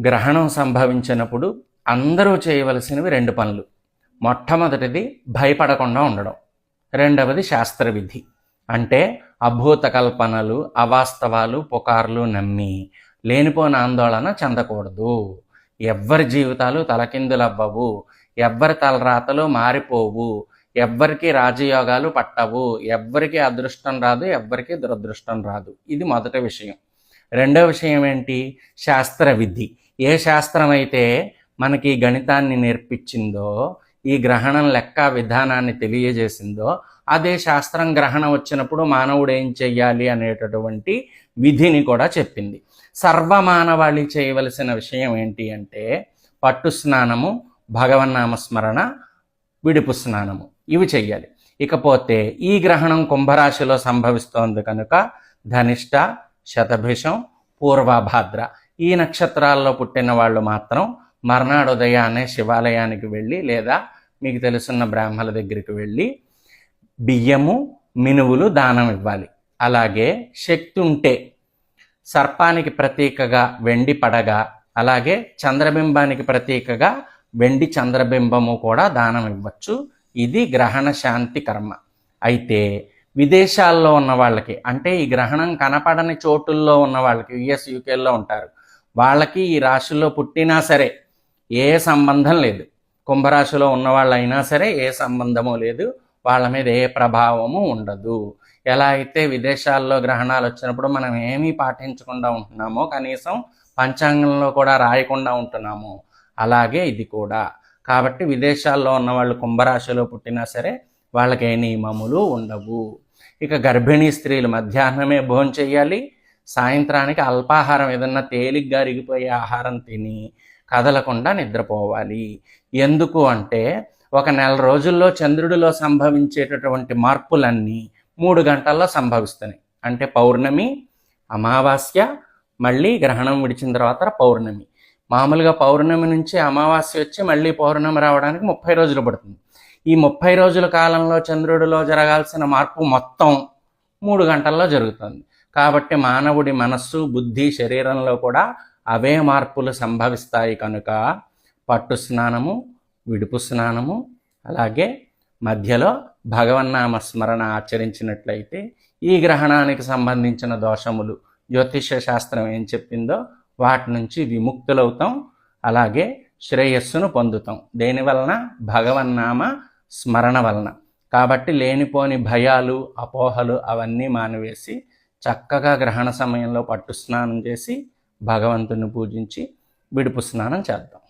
గ్రహణం సంభవించినప్పుడు అందరూ చేయవలసినవి రెండు పనులు. మొట్టమొదటిది భయపడకుండా ఉండడం. రెండవది శాస్త్రవిధి. అంటే అభూత కల్పనలు అవాస్తవాలు పుకార్లు నమ్మి లేనిపోని ఆందోళన చెందకూడదు. ఎవ్వరి జీవితాలు తలకిందులవ్వవు. ఎవ్వరి తలరాతలు మారిపోవు. ఎవ్వరికి రాజయోగాలు పట్టవు. ఎవ్వరికి అదృష్టం రాదు ఎవ్వరికి దురదృష్టం రాదు. ఇది మొదటి విషయం. రెండో విషయం ఏంటి? శాస్త్రవిధి. ఏ శాస్త్రం అయితే మనకి గణితాన్ని నేర్పించిందో ఈ గ్రహణం లెక్క విధానాన్ని తెలియజేసిందో అదే శాస్త్రం గ్రహణం వచ్చినప్పుడు మానవుడు ఏం చెయ్యాలి అనేటటువంటి విధిని కూడా చెప్పింది. సర్వమానవాళి చేయవలసిన విషయం ఏంటి అంటే పట్టు స్నానము భగవన్నామస్మరణ విడుపు స్నానము. ఇవి చెయ్యాలి. ఇకపోతే ఈ గ్రహణం కుంభరాశిలో సంభవిస్తోంది కనుక ధనిష్ట శతభిషం పూర్వభాద్ర. ఈ నక్షత్రాల్లో పుట్టిన వాళ్ళు మాత్రం మర్నాడు ఉదయాన్నే శివాలయానికి వెళ్ళి లేదా మీకు తెలుసున్న బ్రాహ్మల దగ్గరికి వెళ్ళి బియ్యము మినువులు దానం ఇవ్వాలి. అలాగే శక్తి ఉంటే సర్పానికి ప్రతీకగా వెండి పడగ అలాగే చంద్రబింబానికి ప్రతీకగా వెండి చంద్రబింబము కూడా దానం ఇవ్వచ్చు. ఇది గ్రహణ శాంతి కర్మ. అయితే విదేశాల్లో ఉన్న వాళ్ళకి అంటే ఈ గ్రహణం కనపడని చోటుల్లో ఉన్న వాళ్ళకి యుఎస్ యూకేలో ఉంటారు. వాళ్ళకి ఈ రాశిలో పుట్టినా సరే ఏ సంబంధం లేదు. కుంభరాశిలో ఉన్న వాళ్ళు అయినా సరే ఏ సంబంధము లేదు. వాళ్ళ మీద ఏ ప్రభావము ఉండదు. ఎలా అయితే విదేశాల్లో గ్రహణాలు వచ్చినప్పుడు మనం ఏమీ పాటించకుండా ఉంటున్నామో కనీసం పంచాంగంలో కూడా రాయకుండా ఉంటున్నాము అలాగే ఇది కూడా. కాబట్టి విదేశాల్లో ఉన్న వాళ్ళు కుంభరాశిలో పుట్టినా సరే వాళ్ళకి ఏ నియమములు ఉండవు. ఇక గర్భిణీ స్త్రీలు మధ్యాహ్నమే భోజనం చేయాలి సాయంత్రానికి అల్పాహారం ఏదన్నా తేలిగ్గా అరిగిపోయే ఆహారం తిని కదలకుండా నిద్రపోవాలి. ఎందుకు అంటే ఒక నెల రోజుల్లో చంద్రుడిలో సంభవించేటటువంటి మార్పులన్నీ మూడు గంటల్లో సంభవిస్తున్నాయి. అంటే పౌర్ణమి అమావాస్య మళ్ళీ గ్రహణం విడిచిన తర్వాత పౌర్ణమి. మామూలుగా పౌర్ణమి నుంచి అమావాస్య వచ్చి మళ్ళీ పౌర్ణమి రావడానికి ముప్పై రోజులు పడుతుంది. ఈ ముప్పై రోజుల కాలంలో చంద్రుడిలో జరగాల్సిన మార్పు మొత్తం మూడు గంటల్లో జరుగుతుంది. కాబట్టి మానవుడి మనస్సు బుద్ధి శరీరంలో కూడా అవే మార్పులు సంభవిస్తాయి కనుక పట్టు స్నానము విడుపు స్నానము అలాగే మధ్యలో భగవన్నామ స్మరణ ఆచరించినట్లయితే ఈ గ్రహణానికి సంబంధించిన దోషములు జ్యోతిష్య శాస్త్రం ఏం చెప్పిందో వాటి నుంచి విముక్తులవుతాం అలాగే శ్రేయస్సును పొందుతాం. దేని వలన? భగవన్నామ స్మరణ వలన. కాబట్టి లేనిపోని భయాలు అపోహలు అవన్నీ మానివేసి చక్కగా గ్రహణ సమయంలో పట్టు స్నానం చేసి భగవంతుని పూజించి విడుపు స్నానం చేద్దాం.